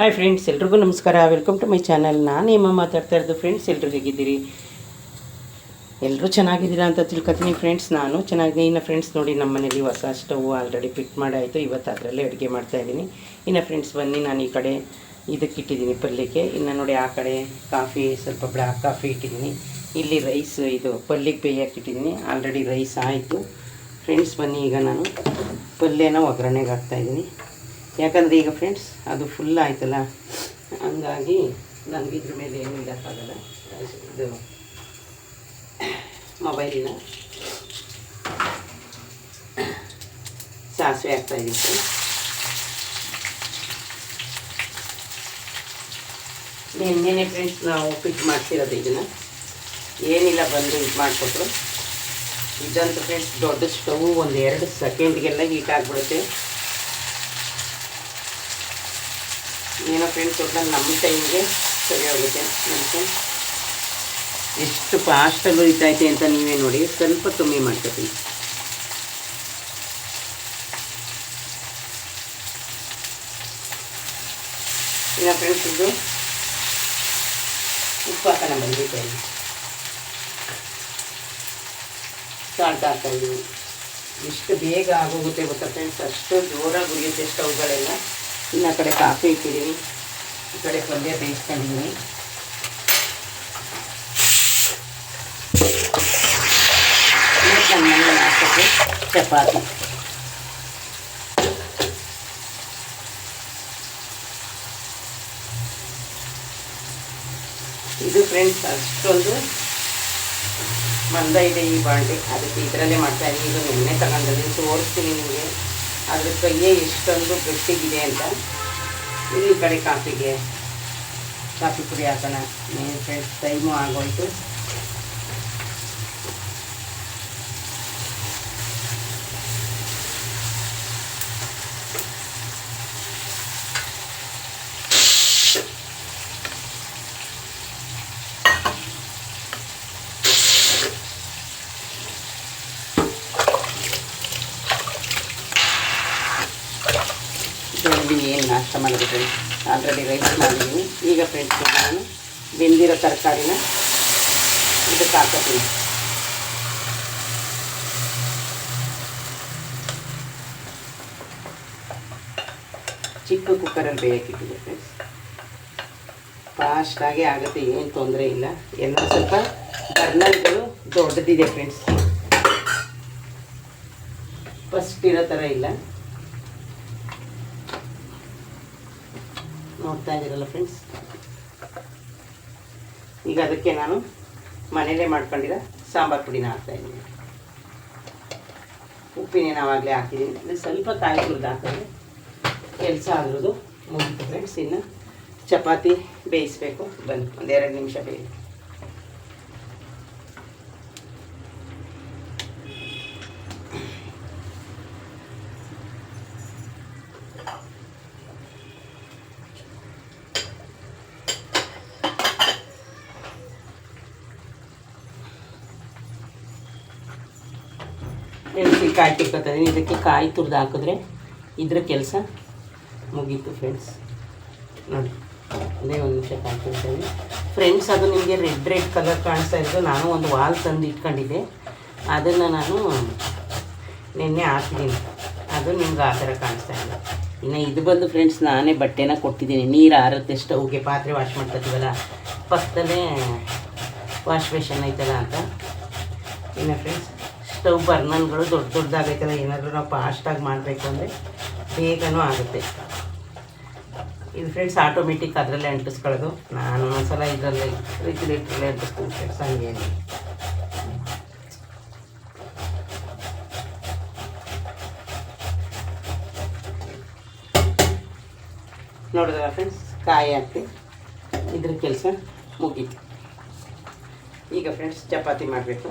Hi friends ಎಲ್ರಿಗೂ ನಮಸ್ಕಾರ. Welcome to my channel ನಾನು ನಿಮ್ಮ ಮಾತಾಡ್ತಾ ಇರೋದು ಫ್ರೆಂಡ್ಸ್ ಎಲ್ಲರೂ ಹೇಗಿದ್ದೀರಿ? ಎಲ್ಲರೂ ಚೆನ್ನಾಗಿದ್ದೀರಾ ಅಂತ ತಿಳ್ಕೊತೀನಿ ಫ್ರೆಂಡ್ಸ್ ನಾನು ಚೆನ್ನಾಗಿದ್ದೀನಿ. ಇನ್ನು ಫ್ರೆಂಡ್ಸ್ ನೋಡಿ ನಮ್ಮ ಮನೇಲಿ ಹೊಸ ಸ್ಟವ್ ಆಲ್ರೆಡಿ ಫಿಟ್ ಮಾಡಾಯಿತು. ಇವತ್ತು ಅದರಲ್ಲೇ ಅಡುಗೆ ಮಾಡ್ತಾಯಿದ್ದೀನಿ ಇನ್ನು ಫ್ರೆಂಡ್ಸ್ ಬನ್ನಿ, ನಾನು ಈ ಕಡೆ ಇದಕ್ಕೆ ಇಟ್ಟಿದ್ದೀನಿ ಪಲ್ಯಕ್ಕೆ ಇನ್ನು ನೋಡಿ ಆ ಕಡೆ ಕಾಫಿ, ಸ್ವಲ್ಪ ಬ್ಲ್ಯಾಕ್ ಕಾಫಿ ಇಟ್ಟಿದ್ದೀನಿ. ಇಲ್ಲಿ ರೈಸ್ ಇದು ಪಲ್ಯಕ್ಕೆ ಬೇಯಕ್ಕೆ ಇಟ್ಟಿದ್ದೀನಿ. ಆಲ್ರೆಡಿ ರೈಸ್ ಆಯಿತು. ಫ್ರೆಂಡ್ಸ್ ಬನ್ನಿ, ಈಗ ನಾನು ಪಲ್ಯನ ಒಗ್ಗರಣೆಗೆ ಹಾಕ್ತಾಯಿದ್ದೀನಿ ಯಾಕಂದರೆ ಈಗ ಫ್ರೆಂಡ್ಸ್ ಅದು ಫುಲ್ ಆಯ್ತಲ್ಲ? ಹಂಗಾಗಿ ನನಗೆ ಇದ್ರ ಮೇಲೆ ಏನು ಇಡೋಕ್ಕಾಗಲ್ಲ ಇದು ಮೊಬೈಲಿನ ಸಾಸಿವೆ ಫ್ರೆಂಡ್ಸ್ ನಿನ್ನೆನೆ ಫ್ರೆಂಡ್ಸ್ ನಾವು ಫಿಟ್ ಮಾಡ್ತಿರೋದು ಇದನ್ನು. ಏನಿಲ್ಲ, ಬಂದು ಇದು ಮಾಡಿಕೊಟ್ರು. ಇದಂತ ಫ್ರೆಂಡ್ಸ್ ದೊಡ್ಡ ಸ್ಟವ್ ಒಂದು ಎರಡು ಸೆಕೆಂಡ್ಗೆಲ್ಲ ಹೀಟ್ ಆಗಿಬಿಡುತ್ತೆ. ಏನೋ ಫ್ರೆಂಡ್ಸ್ ಒಟ್ಟು ನಮ್ಮ ಟೈಮ್ಗೆ ಸರಿ ಹೋಗುತ್ತೆ ಮೆಣಸು ಎಷ್ಟು ಫಾಸ್ಟಾಗಿ ಉಳಿತೈತೆ ಅಂತ ನೀವೇ ನೋಡಿ, ಸ್ವಲ್ಪ ಕಮ್ಮಿ ಮಾಡ್ಕೊತೀನಿ. ಈಗ ಫ್ರೆಂಡ್ಸ್ ಇದು ಉಪ್ಪು ಹಾಕೋಣ ಬಂದಿದ್ದೆ ಸಾಲ್ಟ್ ಹಾಕ್ತಾ ಎಷ್ಟು ಬೇಗ ಆಗೋಗುತ್ತೆ ಗೊತ್ತಾ ಫ್ರೆಂಡ್ಸ್ ಅಷ್ಟು ಜೋರಾಗಿ ಉರಿಯುತ್ತೆ ಸ್ಟವ್ಗಳೆಲ್ಲ ಇನ್ನು ಆ ಕಡೆ ಕಾಫಿ ಇಟ್ಟಿದ್ದೀನಿ ಈ ಕಡೆ ಪಲ್ಯ ಬೇಯಿಸ್ಕೊಂಡಿದ್ದೀನಿ ಮತ್ತು ನನ್ನ ಮನೆ ನಾಷ್ಟಕ್ಕೆ ಚಪಾತಿ ಇದು ಫ್ರೆಂಡ್ಸ್ ಅಷ್ಟೊಂದು ಮಂದ ಇದೆ ಈ ಬಾಂಡೆ ಅದಕ್ಕೆ ಇದರಲ್ಲೇ ಮಾಡ್ತಾ ಇದ್ದೀನಿ ಇದು ನೆನ್ನೆ ತಗೊಂಡಿದ್ದೀನಿ ತೋರಿಸ್ತೀನಿ ನಿಮಗೆ ಅದ್ರ ಕೈಯೇ ಎಷ್ಟೊಂದು ಗಟ್ಟಿಗಿದೆ ಅಂತ ಇಲ್ಲಿ ಕಡೆ ಕಾಫಿಗೆ ಕಾಫಿ ಪುಡಿ ಹಾಕೋಣ. ಮೇನ್ ಫ್ರೆಂಡ್ಸ್ ಟೈಮು ಆಗೋಯ್ತು. ಮಾಡೋದು ಫ್ರೆಂಡ್ಸ್ ಆಲ್ರೆಡಿ ರೈಸ್ ಮಾಡಿದ್ದೀನಿ. ಈಗ ಫ್ರೆಂಡ್ಸ್ ನಾನು ಬೆಂದಿರೋ ತರಕಾರಿನ ಇದಕ್ಕೆ ಹಾಕೋತೀನಿ ಚಿಕ್ಕ ಕುಕ್ಕರಲ್ಲಿ ಬೇಯಕ್ಕಿಟ್ಟಿದೆ ಫ್ರೆಂಡ್ಸ್ ಫಾಸ್ಟಾಗಿ ಆಗುತ್ತೆ, ಏನು ತೊಂದರೆ ಇಲ್ಲ. ಎಲ್ಲ ಸ್ವಲ್ಪ ಬರ್ನರ್ಗಳು ದೊಡ್ಡದಿದೆ ಫ್ರೆಂಡ್ಸ್ ಫಸ್ಟ್ ಇರೋ ಥರ ಇಲ್ಲ. ನೋಡ್ತಾ ಇದ್ದೀರಲ್ಲ ಫ್ರೆಂಡ್ಸ್ ಈಗ ಅದಕ್ಕೆ ನಾನು ಮನೇಲೇ ಮಾಡ್ಕೊಂಡಿರೋ ಸಾಂಬಾರು ಪುಡಿನ ಹಾಕ್ತಾಯಿದ್ದೀನಿ ಉಪ್ಪಿನೇ ನಾವಾಗಲೇ ಹಾಕಿದ್ದೀನಿ. ಅಂದರೆ ಸ್ವಲ್ಪ ಕಾಯಿ ತುರಿದು ಹಾಕಿದ್ರೆ ಕೆಲಸ ಆದ್ರದ್ದು ಮುಗಿತು ಫ್ರೆಂಡ್ಸ್ ಇನ್ನು ಚಪಾತಿ ಬೇಯಿಸ್ಬೇಕು. ಬಂದು ಒಂದೆರಡು ನಿಮಿಷ ಬೇಯಿ ಎಣ್ಸಿ ಕಾಯಿ ತುರ್ಕೊತೀನಿ ಇದಕ್ಕೆ ಕಾಯಿ ತುರಿದು ಹಾಕಿದ್ರೆ ಇದ್ರ ಕೆಲಸ ಮುಗೀತು ಫ್ರೆಂಡ್ಸ್ ನೋಡಿ, ಅದೇ ಒಂದು ನಿಮಿಷ ಕಾಯಿ ತುರ್ತೀನಿ ಫ್ರೆಂಡ್ಸ್ ಅದು ನಿಮಗೆ ರೆಡ್ ರೆಡ್ ಕಲರ್ ಕಾಣಿಸ್ತಾ ಇದ್ದು ನಾನು ಒಂದು ವಾಲ್ ತಂದು ಇಟ್ಕೊಂಡಿದ್ದೆ. ಅದನ್ನು ನಾನು ನಿನ್ನೆ ಹಾಕಿದ್ದೀನಿ ಅದು ನಿಮ್ಗೆ ಆ ಥರ ಕಾಣಿಸ್ತಾ ಇಲ್ಲ ಇನ್ನು ಇದು ಬಂದು ಫ್ರೆಂಡ್ಸ್ ನಾನೇ ಬಟ್ಟೆನ ಕೊಟ್ಟಿದ್ದೀನಿ. ನೀರು ಆರುತ್ತೆ ಸ್ಟವ್ಗೆ ಪಾತ್ರೆ ವಾಶ್ ಮಾಡ್ಕೊತೀವಲ್ಲ? ಪಕ್ಕದಲ್ಲೇ ವಾಶ್ ಬೇಷನ್ ಐತಲ್ಲ ಅಂತ. ಇನ್ನು ಫ್ರೆಂಡ್ಸ್ ಸ್ಟವ್ ಬರ್ನಲ್ಗಳು ದೊಡ್ಡ ದೊಡ್ಡದಾಗೈತಲ್ಲ, ಏನಾದರೂ ನಾವು ಫಾಸ್ಟಾಗಿ ಮಾಡಬೇಕು ಅಂದರೆ ಬೇಗನೂ ಆಗುತ್ತೆ. ಇದು ಫ್ರೆಂಡ್ಸ್ ಆಟೋಮೆಟಿಕ್ ಅದರಲ್ಲೇ ಅಂಟಿಸ್ಕೊಳ್ಳೋದು. ನಾನು ಒಂದ್ಸಲ ಇದರಲ್ಲಿ ರೆಗ್ಯುಲೇಟ್ರಲ್ಲೇ ಅಂಟಿಸ್ತೀನಿ ಫ್ರೆಂಡ್ಸ್ ಹಂಗೇನು ನೋಡಿದ್ರ ಫ್ರೆಂಡ್ಸ್ ಕಾಯಿ ಹಾಕಿ ಇದ್ರ ಕೆಲಸ ಮುಗೀತು. ಈಗ ಫ್ರೆಂಡ್ಸ್ ಚಪಾತಿ ಮಾಡಬೇಕು.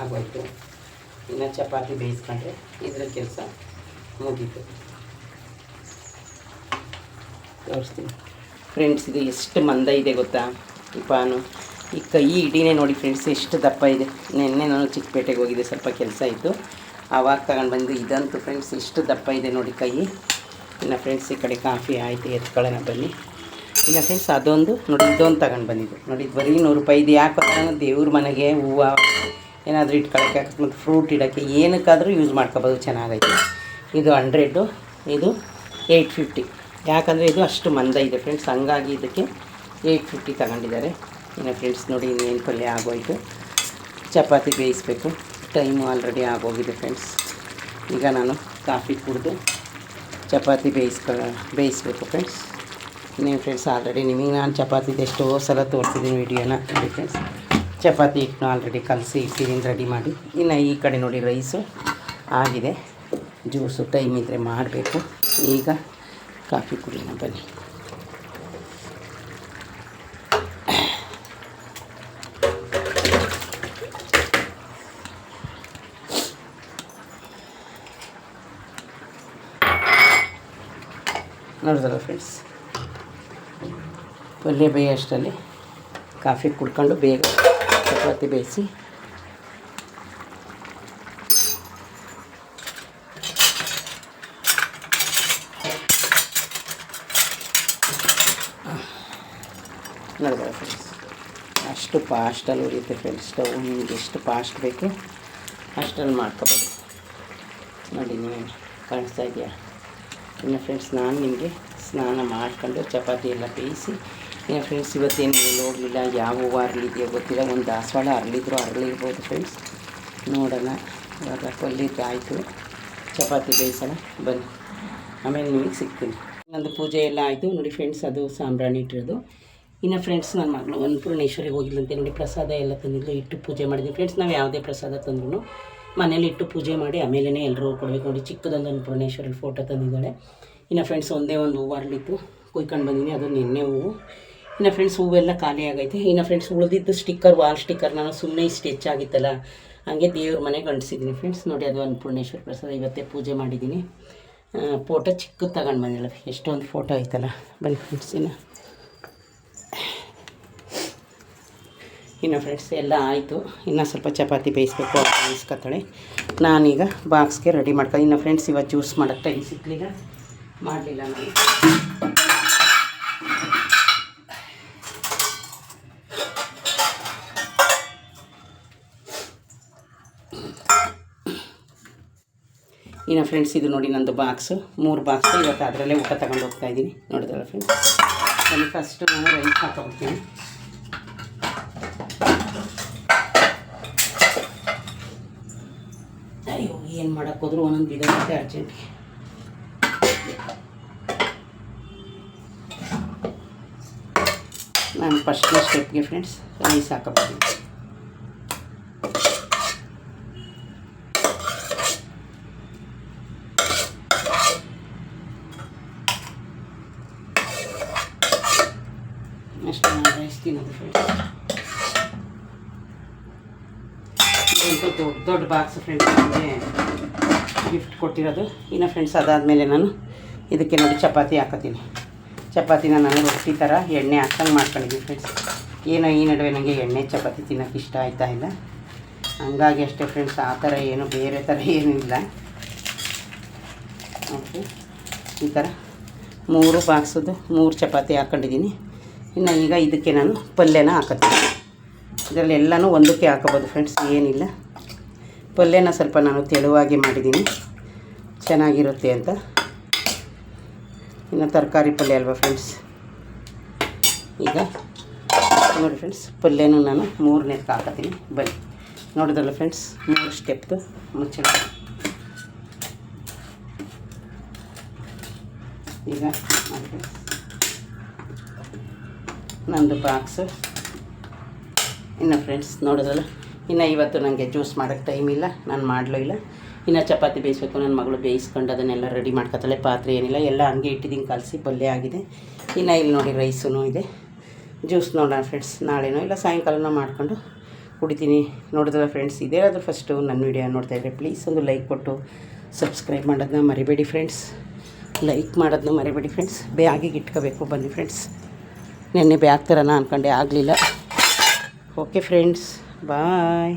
ಆಗೋಯ್ತು. ಇನ್ನು ಚಪಾತಿ ಬೇಯಿಸ್ಕೊಂಡ್ರೆ ಇದ್ರ ಕೆಲಸ ಮುಗೀತು. ತೋರಿಸ್ತೀನಿ. ಫ್ರೆಂಡ್ಸ್ ಇದು ಎಷ್ಟು ಮಂದ ಇದೆ ಗೊತ್ತಾ? ಈ ಪಾನು. ಈ ಕೈ ಇಡೀನೇ ನೋಡಿ ಫ್ರೆಂಡ್ಸ್ ಎಷ್ಟು ದಪ್ಪ ಇದೆ. ನಿನ್ನೆ ನಾನು ಚಿಕ್ಕಪೇಟೆಗೆ ಹೋಗಿದ್ದೆ, ಸ್ವಲ್ಪ ಕೆಲಸ ಇತ್ತು. ಆವಾಗ ತಗೊಂಡು ಬಂದು ಇದಂತೂ ಫ್ರೆಂಡ್ಸ್ ಎಷ್ಟು ದಪ್ಪ ಇದೆ ನೋಡಿ ಕೈ. ಇನ್ನು ಫ್ರೆಂಡ್ಸ್ ಈ ಕಡೆ ಕಾಫಿ ಆಯಿತು, ಎತ್ಕೊಳ್ಳೋಣ ಬನ್ನಿ. ಇನ್ನು ಫ್ರೆಂಡ್ಸ್ ಅದೊಂದು, ನೋಡಿ, ಇದೊಂದು ತಗೊಂಡು ಬಂದಿದ್ದು. ನೋಡಿ ಬರೀ ನೂರು ರೂಪಾಯಿ ಇದು. ಯಾಕೆ ದೇವ್ರ ಮನೆಗೆ ಹೂವು ಏನಾದರೂ ಇಟ್ಕೊಳ್ಳೋಕ್ಕೆ ಅಕಸ್ಮಾತ್ ಫ್ರೂಟ್ ಇಡೋಕ್ಕೆ ಏನಕ್ಕಾದರೂ ಯೂಸ್ ಮಾಡ್ಕೋಬೋದು, ಚೆನ್ನಾಗೈತೆ. ಇದು ಹಂಡ್ರೆಡ್ಡು ಇದು ಏಯ್ಟ್ ಫಿಫ್ಟಿ ಯಾಕಂದರೆ ಇದು ಅಷ್ಟು ಮಂದ ಇದೆ ಫ್ರೆಂಡ್ಸ್ ಹಂಗಾಗಿ ಇದಕ್ಕೆ ಏಯ್ಟ್ ಫಿಫ್ಟಿ ತಗೊಂಡಿದ್ದಾರೆ. ಇನ್ನು ಫ್ರೆಂಡ್ಸ್ ನೋಡಿ ಇನ್ನೇನು ಪಲ್ಯ ಆಗೋಯಿತು. ಚಪಾತಿ ಬೇಯಿಸಬೇಕು. ಟೈಮು ಆಲ್ರೆಡಿ ಆಗೋಗಿದೆ ಫ್ರೆಂಡ್ಸ್ ಈಗ ನಾನು ಕಾಫಿ ಕುಡಿದು ಚಪಾತಿ ಬೇಯಿಸ್ಕೊ, ಬೇಯಿಸ್ಬೇಕು ಫ್ರೆಂಡ್ಸ್ ಇನ್ನೇನು ಫ್ರೆಂಡ್ಸ್ ಆಲ್ರೆಡಿ ನಿಮಗೆ ನಾನು ಚಪಾತಿದು ಎಷ್ಟೋ ಸಲ ತೋರಿಸಿದ್ದೀನಿ ವಿಡಿಯೋನ ಫ್ರೆಂಡ್ಸ್ ಚಪಾತಿ ಹಿಟ್ಟನ್ನು ಆಲ್ರೆಡಿ ಕಲಸಿ, ಇಟ್ಟಿದ್ದೀನಿ ರೆಡಿ ಮಾಡಿ. ಇನ್ನು ಈ ಕಡೆ ನೋಡಿ ರೈಸು ಆಗಿದೆ. ಜ್ಯೂಸು ಟೈಮ್ ಇದ್ದರೆ ಮಾಡಬೇಕು. ಈಗ ಕಾಫಿ ಕುಡಿಯೋಣ, ಬನ್ನಿ. ನೋಡಿದ್ರಲ್ಲ ಫ್ರೆಂಡ್ಸ್ ಪಲ್ಯ ಬೇಯ ಅಷ್ಟರಲ್ಲಿ ಕಾಫಿ ಕುಡ್ಕೊಂಡು ಬೇಗ ಚಪಾತಿ ಬೇಯಿಸಿ. ನೋಡಿದ್ರೆ ಫ್ರೆಂಡ್ಸ್ ಅಷ್ಟು ಫಾಸ್ಟಲ್ಲಿ ಉರಿಯುತ್ತೆ ಫ್ರೆಂಡ್ಸ್ ಸ್ಟವ್ ನಿಮ್ಗೆ ಎಷ್ಟು ಫಾಸ್ಟ್ ಬೇಕು ಅಷ್ಟಲ್ಲಿ ಮಾಡ್ಕೋಬೋದು. ನೋಡಿ ನೀವು ಕಾಣಿಸ್ತಾ ಇದೆಯಾ ಇನ್ನು ಫ್ರೆಂಡ್ಸ್ ನಾನು ನಿಮಗೆ ಸ್ನಾನ ಮಾಡ್ಕೊಂಡು ಚಪಾತಿ ಎಲ್ಲ ಬೇಯಿಸಿ ಇನ್ನು ಫ್ರೆಂಡ್ಸ್ ಇವತ್ತೇನು ಏನು ಹೋಗಲಿಲ್ಲ ಯಾವ ಹೂವು ಅರಳಿದೆಯೋ ಗೊತ್ತಿಲ್ಲ, ಒಂದು ದಾಸವಾಳ ಅರಳಿದ್ರು ಅರಳಿರ್ಬೋದು ಫ್ರೆಂಡ್ಸ್ ನೋಡೋಣ, ಇವಾಗ ಕೊಲ್ಲಿದ್ದು ಆಯಿತು. ಚಪಾತಿ ಬೇಯಿಸೋಣ, ಬನ್ನಿ. ಆಮೇಲೆ ನಿಮಗೆ ಸಿಗ್ತೀನಿ. ನಂದು ಪೂಜೆ ಎಲ್ಲ ಆಯಿತು. ನೋಡಿ ಫ್ರೆಂಡ್ಸ್ ಅದು ಸಾಂಬ್ರಾಣಿ ಇಟ್ಟಿರೋದು. ಇನ್ನು ಫ್ರೆಂಡ್ಸ್ ನನ್ನ ಮಗಳು ಅನ್ನಪೂರ್ಣೇಶ್ವರಿಗೆ ಹೋಗಿಲ್ಲಂತೆ ನೋಡಿ ಪ್ರಸಾದ ಎಲ್ಲ ತಂದಿದ್ದು ಇಟ್ಟು ಪೂಜೆ ಮಾಡಿದ್ವಿ. ಫ್ರೆಂಡ್ಸ್ ನಾವು ಯಾವುದೇ ಪ್ರಸಾದ ತಂದ್ರು ಮನೇಲಿ ಇಟ್ಟು ಪೂಜೆ ಮಾಡಿ ಆಮೇಲೆ ಎಲ್ಲರೂ ಕೊಡಬೇಕು. ನೋಡಿ, ಚಿಕ್ಕದೊಂದು ಅನ್ನಪೂರ್ಣೇಶ್ವರಿ ಫೋಟೋ ತಂದಿದ್ದಾಳೆ. ಇನ್ನು ಫ್ರೆಂಡ್ಸ್ ಒಂದೇ ಒಂದು ಹೂವು ಅರಳಿತ್ತು ಕುಯ್ಕೊಂಡು ಬಂದೀನಿ. ಅದು ನಿನ್ನೆ ಹೂವು. ಇನ್ನು ಫ್ರೆಂಡ್ಸ್ ಹೂವೆಲ್ಲ ಖಾಲಿ ಆಗೈತೆ. ಇನ್ನು ಫ್ರೆಂಡ್ಸ್ ಉಳಿದಿದ್ದು ಸ್ಟಿಕ್ಕರ್ ವಾಲ್ ಸ್ಟಿಕ್ಕರ್ ನಾನು ಸುಮ್ಮನೆ ಸ್ಟಿಚ್ ಆಗಿತ್ತಲ್ಲ. ಹಾಗೆ ದೇವ್ರ ಮನೆಗೆ ಅಂಟಿಸಿದ್ದೀನಿ ಫ್ರೆಂಡ್ಸ್ ನೋಡಿ ಅದು ಅನ್ನಪೂರ್ಣೇಶ್ವರ ಪ್ರಸಾದ ಇವತ್ತೇ ಪೂಜೆ ಮಾಡಿದ್ದೀನಿ ಫೋಟೋ ಚಿಕ್ಕದು ತಗೊಂಡು ಬಂದಿಲ್ಲ. ಎಷ್ಟೊಂದು ಫೋಟೋ ಐತಲ್ಲ. ಬನ್ನಿ ಫ್ರೆಂಡ್ಸ್ ಇನ್ನು. ಇನ್ನು ಫ್ರೆಂಡ್ಸ್ ಎಲ್ಲ ಆಯಿತು. ಇನ್ನು ಸ್ವಲ್ಪ ಚಪಾತಿ ಬೇಯಿಸ್ಬೇಕು ಬೇಯಿಸ್ಕೊತಾಳೆ ನಾನೀಗ ಬಾಕ್ಸ್ಗೆ ರೆಡಿ ಮಾಡ್ಕೊಂಡು ಇನ್ನು ಫ್ರೆಂಡ್ಸ್ ಇವತ್ತು ಜ್ಯೂಸ್ ಮಾಡೋಕ್ಕೆ ಟೈಮ್ ಸಿಕ್ಕಲಿಲ್ಲ ಮಾಡಲಿಲ್ಲ ನಾನು. ಇನ್ನು ಫ್ರೆಂಡ್ಸ್ ಇದು ನೋಡಿ ನಂದು ಬಾಕ್ಸು ಮೂರು ಬಾಕ್ಸು ಇವತ್ತು ಅದರಲ್ಲೇ ಊಟ ತಗೊಂಡು ಹೋಗ್ತಾ ಇದ್ದೀನಿ. ನೋಡಿದ್ರಲ್ಲ ಫ್ರೆಂಡ್ಸ್ ನಾನು ಫಸ್ಟು ನಾನು ರೈಸ್ ಹಾಕೊಳ್ತೀನಿ ಅಯ್ಯೋ, ಏನು ಮಾಡೋಕ್ಕೆ ಹೋದ್ರು ಒಂದೊಂದು ಬಿದ್ದೋಗುತ್ತೆ ಅರ್ಜೆಂಟ್ಗೆ ನಾನು ಫಸ್ಟ್ನೇ ಸ್ಟೆಪ್ಗೆ ಫ್ರೆಂಡ್ಸ್ ರೈಸ್ ಹಾಕಬಹುದು ಅಷ್ಟು ನಾನು ರೈಸ್ ತಿನ್ನೋದು ಫ್ರೆಂಡ್ಸ್ ಇಂಥ ದೊಡ್ಡ ದೊಡ್ಡ ಬಾಕ್ಸ್ ಫ್ರೆಂಡ್ಸ್ ನನಗೆ ಗಿಫ್ಟ್ ಕೊಟ್ಟಿರೋದು. ಇನ್ನು ಫ್ರೆಂಡ್ಸ್ ಅದಾದಮೇಲೆ ನಾನು ಇದಕ್ಕೆ ನೋಡಿ ಚಪಾತಿ ಹಾಕೋತೀನಿ ಚಪಾತಿನ ನಾನು ರೊಟ್ಟಿ ಥರ ಎಣ್ಣೆ ಹಾಕಂಗೆ ಮಾಡ್ಕೊಂಡಿದ್ದೀನಿ ಫ್ರೆಂಡ್ಸ್ ಏನೋ ಈ ನಡುವೆ ನನಗೆ ಎಣ್ಣೆ ಚಪಾತಿ ತಿನ್ನೋಕೆ ಇಷ್ಟ ಆಯ್ತಾ ಇಲ್ಲ. ಹಂಗಾಗಿ ಅಷ್ಟೇ ಫ್ರೆಂಡ್ಸ್ ಆ ಥರ ಏನು ಬೇರೆ ಥರ ಏನೂ ಇಲ್ಲ ಓಕೆ ಈ ಥರ ಮೂರು ಬಾಕ್ಸದು ಮೂರು ಚಪಾತಿ ಹಾಕ್ಕೊಂಡಿದ್ದೀನಿ ಇನ್ನು ಈಗ ಇದಕ್ಕೆ ನಾನು ಪಲ್ಯನ ಹಾಕತ್ತೀನಿ. ಇದರಲ್ಲಿ ಎಲ್ಲನೂ ಒಂದಕ್ಕೆ ಹಾಕೋಬೋದು ಫ್ರೆಂಡ್ಸ್ ಏನಿಲ್ಲ. ಪಲ್ಯನ ಸ್ವಲ್ಪ ನಾನು ತೆಳುವಾಗಿ ಮಾಡಿದ್ದೀನಿ. ಚೆನ್ನಾಗಿರುತ್ತೆ ಅಂತ. ಇನ್ನು ತರಕಾರಿ ಪಲ್ಯ ಅಲ್ವಾ ಫ್ರೆಂಡ್ಸ್ ಈಗ ನೋಡಿ ಫ್ರೆಂಡ್ಸ್ ಪಲ್ಯನೂ ನಾನು ಮೂರನೇ ಹಾಕತ್ತೀನಿ. ಬನ್ನಿ. ನೋಡಿದ್ರಲ್ಲ ಫ್ರೆಂಡ್ಸ್ ಮೂರು ಸ್ಟೆಪ್ದು ಮುಚ್ಚಿ ಈಗ ನಂದು ಬಾಕ್ಸು ಇನ್ನು ಫ್ರೆಂಡ್ಸ್ ನೋಡಿದ್ರಲ್ಲ? ಇನ್ನು ಇವತ್ತು ನನಗೆ ಜ್ಯೂಸ್ ಮಾಡೋಕ್ಕೆ ಟೈಮ್ ಇಲ್ಲ, ನಾನು ಮಾಡಲೂ ಇಲ್ಲ. ಇನ್ನು ಚಪಾತಿ ಬೇಯಿಸ್ಬೇಕು ನನ್ನ ಮಗಳು ಬೇಯಿಸ್ಕೊಂಡು ಅದನ್ನೆಲ್ಲ ರೆಡಿ ಮಾಡ್ಕೊತಾಳೆ, ಪಾತ್ರೆ ಏನಿಲ್ಲ, ಎಲ್ಲ ಹಂಗೆ ಇಟ್ಟಿದ್ದೀನಿ, ಕಲಸಿ ಪಲ್ಯ ಆಗಿದೆ. ಇನ್ನು ಇಲ್ಲಿ ನೋಡಿ ರೈಸೂ ಇದೆ. ಜ್ಯೂಸ್ ನೋಡೋಣ ಫ್ರೆಂಡ್ಸ್ ನಾಳೆನೋ ಇಲ್ಲ ಸಾಯಂಕಾಲನೋ ಮಾಡಿಕೊಂಡು ಕುಡಿತೀನಿ. ನೋಡಿದ್ರೆ ಫ್ರೆಂಡ್ಸ್ ಇದೇ ಆದರೂ ಫಸ್ಟು ನನ್ನ ವೀಡಿಯೋ ನೋಡ್ತಾಯಿದ್ರೆ ಪ್ಲೀಸ್ ಒಂದು ಲೈಕ್ ಕೊಟ್ಟು ಸಬ್ಸ್ಕ್ರೈಬ್ ಮಾಡೋದನ್ನ ಮರಿಬೇಡಿ ಫ್ರೆಂಡ್ಸ್ ಲೈಕ್ ಮಾಡೋದನ್ನ ಮರಿಬೇಡಿ ಫ್ರೆಂಡ್ಸ್ ಬ್ಯಾಗಿಗೆ ಇಟ್ಕೋಬೇಕು, ಬನ್ನಿ ಫ್ರೆಂಡ್ಸ್ ನೆನ್ನೆ ಬ್ಯಾಗ್ ಥರನ ಅಂದ್ಕೊಂಡೆ ಆಗಲಿಲ್ಲ. Okay friends bye